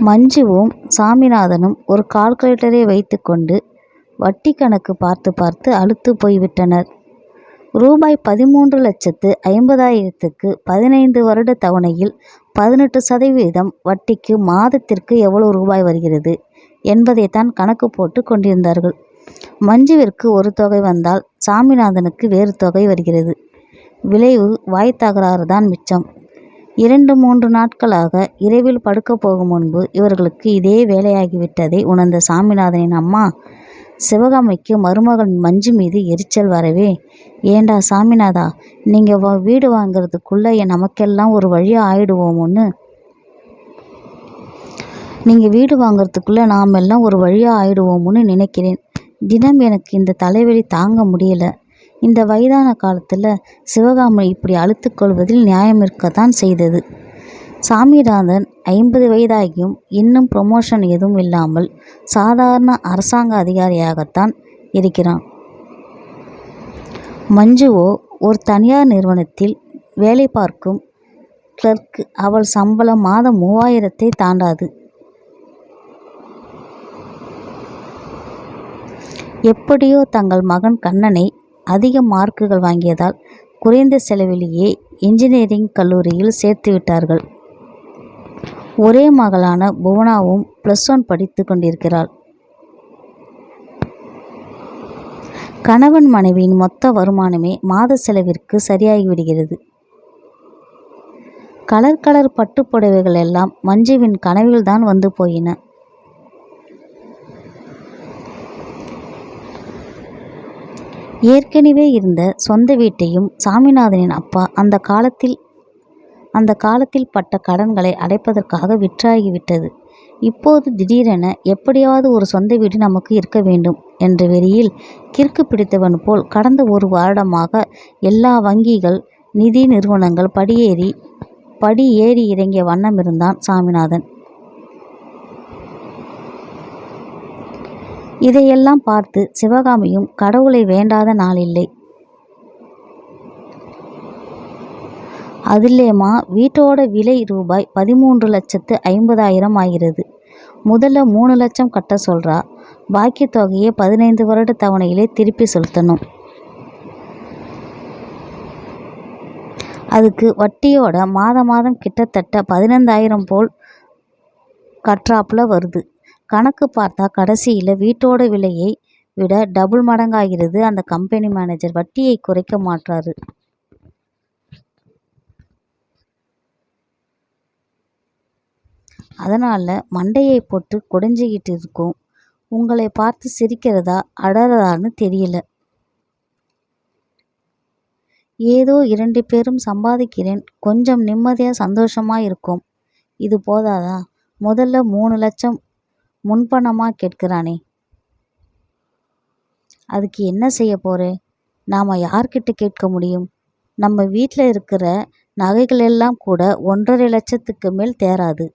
மஞ்சுவும் சாமிநாதனும் ஒரு கால்குலேட்டரை வைத்துக்கொண்டு வட்டி கணக்கு பார்த்து பார்த்து அலுத்துப் போய்விட்டனர். ரூபாய் பதிமூன்று லட்சத்து ஐம்பதாயிரத்துக்கு பதினைந்து வருட தவணையில் பதினெட்டு சதவீதம் வட்டிக்கு மாதத்திற்கு எவ்வளவு ரூபாய் வருகிறது என்பதைத்தான் கணக்கு போட்டுக் கொண்டிருந்தார்கள். மஞ்சுவிற்கு ஒரு தொகை வந்தால் சாமிநாதனுக்கு வேறு தொகை வருகிறது. விளைவு வாய்த்தகராறு தான் மிச்சம். இரண்டு மூன்று நாட்களாக இரவில் படுக்கப் போகும் முன்பு இவர்களுக்கு இதே வேலையாகிவிட்டதை உணர்ந்த சாமிநாதனின் அம்மா சிவகாமிக்கு மருமகன் மஞ்சு மீது எரிச்சல் வரவே ஏண்டா சாமிநாதா நீங்கள் வீடு வாங்கிறதுக்குள்ளே நமக்கெல்லாம் ஒரு வழியாக ஆயிடுவோம்னு நீங்கள் வீடு வாங்கறதுக்குள்ள நாமெல்லாம் ஒரு வழியாக ஆயிடுவோம்னு நினைக்கிறேன். தினம் எனக்கு இந்த தலைவலி தாங்க முடியல. இந்த வயதான காலத்தில் சிவகாமி இப்படி அழுத்துக்கொள்வதில் நியாயமிருக்கத்தான் செய்தது. சாமிநாதன் ஐம்பது வயதாகியும் இன்னும் ப்ரொமோஷன் எதுவும் இல்லாமல் சாதாரண அரசாங்க அதிகாரியாகத்தான் இருக்கிறான். மஞ்சுவோ ஒரு தனியார் நிறுவனத்தில் வேலை பார்க்கும் கிளர்க்கு அவள் சம்பளம் மாதம் மூவாயிரத்தை தாண்டாது. எப்படியோ தங்கள் மகன் கண்ணனை அதிக மார்க்குகள் வாங்கியதால் குறைந்த செலவிலேயே இன்ஜினியரிங் கல்லூரியில் சேர்த்துவிட்டார்கள். ஒரே மகளான புவனாவும் ப்ளஸ் ஒன் படித்துக் கொண்டிருக்கிறாள். கணவன் மனைவியின் மொத்த வருமானமே மாத செலவிற்கு சரியாகிவிடுகிறது. கலர் கலர் பட்டுப் புடவைகள் எல்லாம் மஞ்சுவின் கனவில்தான் வந்து போயின. ஏற்கெனவே இருந்த சொந்த வீட்டையும் சாமிநாதனின் அப்பா அந்த காலத்தில் அந்த காலத்தில் பட்ட கடன்களை அடைப்பதற்காக விற்றாகிவிட்டது. இப்போது திடீரென எப்படியாவது ஒரு சொந்த வீடு நமக்கு இருக்க வேண்டும் என்ற வெறியில் கிறுக்கு பிடித்தவன் போல் கடந்த ஒரு வருடமாக எல்லா வங்கிகள் நிதி நிறுவனங்கள் படியேறி படி ஏறி இறங்கிய வண்ணமிருந்தான் சாமிநாதன். இதையெல்லாம் பார்த்து சிவகாமியும் கடவுளை வேண்டாத நாள் இல்லை அதில்லேம்மா வீட்டோட விலை ரூபாய் பதிமூன்று லட்சத்து ஐம்பதாயிரம் ஆகிறது. முதல்ல மூணு லட்சம் கட்ட சொல்றா. பாக்கி தொகையை பதினைந்து வருட தவணையிலே திருப்பி செலுத்தணும். அதுக்கு வட்டியோட மாத மாதம் கிட்டத்தட்ட பதினைந்தாயிரம் போல் கற்றாப்புல வருது. கணக்கு பார்த்தா கடைசியில் வீட்டோட விலையை விட டபுள் மடங்காகிறது. அந்த கம்பெனி மேனேஜர் வட்டியை குறைக்க மாட்றாரு. அதனால் மண்டையை போட்டு குடைஞ்சுக்கிட்டு இருக்கும் உங்களை பார்த்து சிரிக்கிறதா அடறதான்னு தெரியல. ஏதோ இரண்டு பேரும் சம்பாதிக்கிறேன் கொஞ்சம் நிம்மதியாக சந்தோஷமாக இருக்கும் இது போதாதா? முதல்ல மூணு லட்சம் முன்பணமா கேட்கிறானே. அதுக்கு என்ன செய்ய போற? நாம யார்கிட்ட கேட்க முடியும்? நம்ம வீட்டில் இருக்கிற நகைகள் எல்லாம் கூட ஒன்றரை லட்சத்துக்கு மேல் தேறாது.